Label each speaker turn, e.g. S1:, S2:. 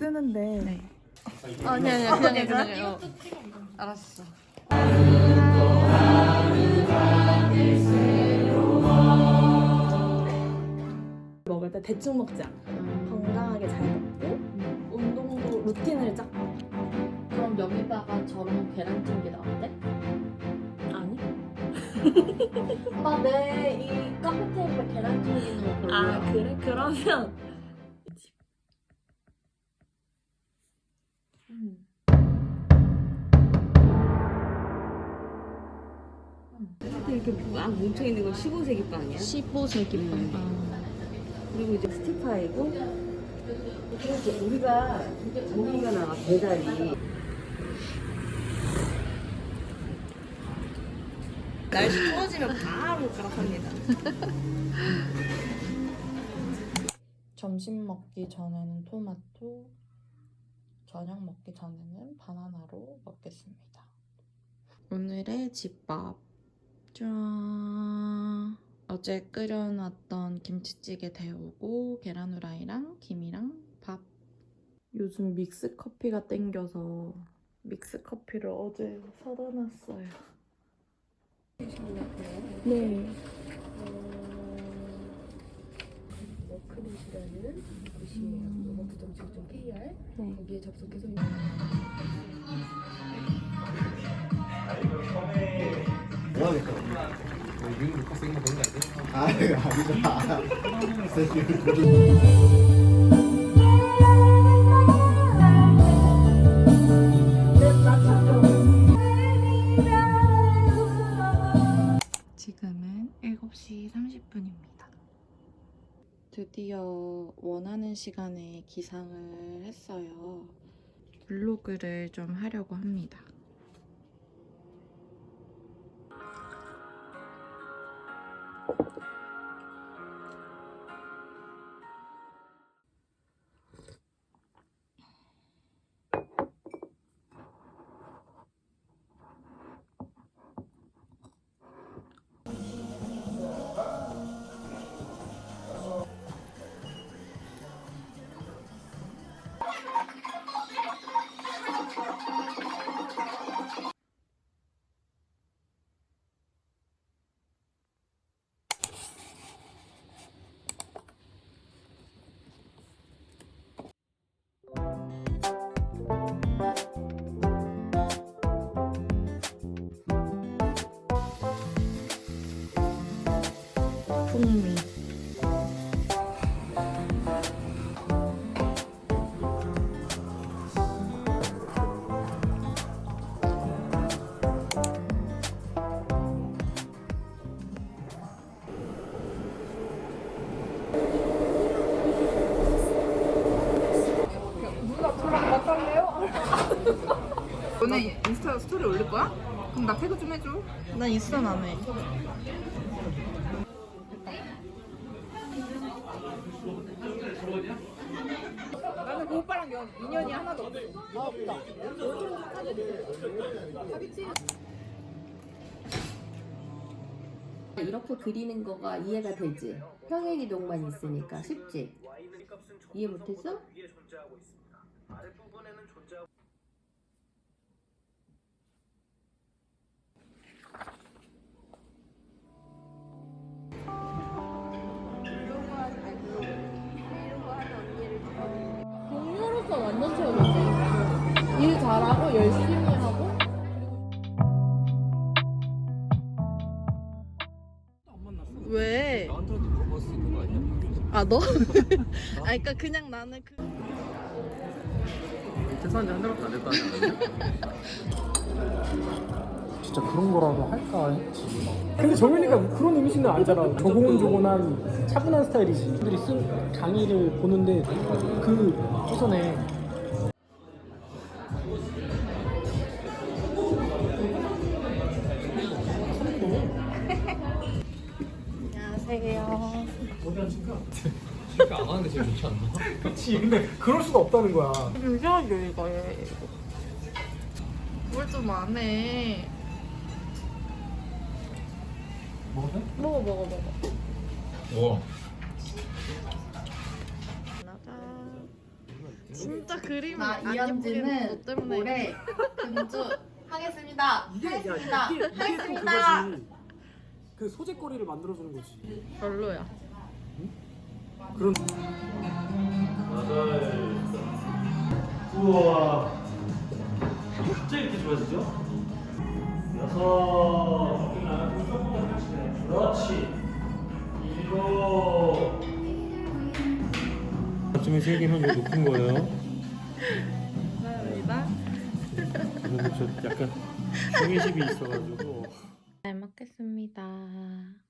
S1: 뜨는데
S2: 네. 아니 아니 아니 그냥 그냥 알았어.
S1: 먹을 때 대충 먹자. 건강하게 잘 먹고 운동도 루틴을 짜.
S2: 그럼 여기다가 저런 계란찜기 나온대?
S1: 아니?
S2: 나내이 카페 테이블에 계란찜기 있는 거 별로야.
S1: 아 그래? 그러면
S2: 음.
S3: 이렇게 막 뭉쳐있는 건 15세기 빵이야?
S2: 15세기 빵.
S3: 그리고 이제 스티파이고 그래서 우리가 고기가 나와 배달이 날씨 추워지면 바로 가락합니다
S1: 점심 먹기 전에는 토마토, 저녁 먹기 전에는 바나나로 먹겠습니다. 오늘의 집밥. 짠. 어제 끓여놨던 김치찌개 데우고 계란 후라이랑 김이랑 밥. 요즘 믹스 커피가 땡겨서 믹스 커피를 어제 사다 놨어요. 네.
S4: 워크릿이라는 곳이에요.
S1: 네.
S4: 거기에 접속해서
S5: 아, 아니죠.
S1: 지금은 7시 30분입니다. 드디어 원하는 시간에 기상을 했어요. 블로그를 좀 하려고 합니다.
S6: 스토리 올릴 거야? 그럼 나 태그 좀 해줘.
S1: 난 인스타 안 해.
S6: 나는 그 오빠랑 연, 인연이 하나도 없어.
S3: 이렇게 그리는 거가 이해가 되지 평행 이동만 있으니까 쉽지 이해 못했어?
S2: 일 잘하고 열심히 하고.
S1: 왜?
S5: 나한테도 물어볼 수 있는 거 아니야?
S1: 아 너? 아 그러니까 그냥 나는 그
S5: 재산이 한 달밖에 안 됐다는 거
S7: 진짜 그런 거라도 할까 했지. 근데 정현이가 그런 이미지는 아니잖아. 조곤조곤한 차분한 스타일이지. 사람들이 쓴 강의를 보는데 그 조선에
S1: 안녕하세요.
S5: 그러니까 안 하는 게 제일 좋지 않나?
S7: 그치. 근데 그럴 수가 없다는 거야.
S1: 좀 이상하죠 이거 얘. 뭘좀 안 해.
S7: 먹어도 돼?
S1: 먹어 먹어 먹어.
S5: 와
S1: 나가. 진짜 그림을 나안 예쁘게 너 때문에
S2: 올해 금주 하겠습니다.
S8: 이게 야,
S2: 하겠습니다.
S8: 이게, 이게 또
S2: 하겠습니다.
S8: 그거지. 그 소재거리를 만들어주는 거지.
S1: 별로야.
S8: 그런. 우와. 갑자기 이렇게 좋아지죠? 여섯. 그렇지. 일곱.
S9: 나중에 세 개면 왜 높은 거예요?
S1: 감사합니다.
S9: 저는 저 약간 경외심이 있어가지고
S1: 잘 먹겠습니다.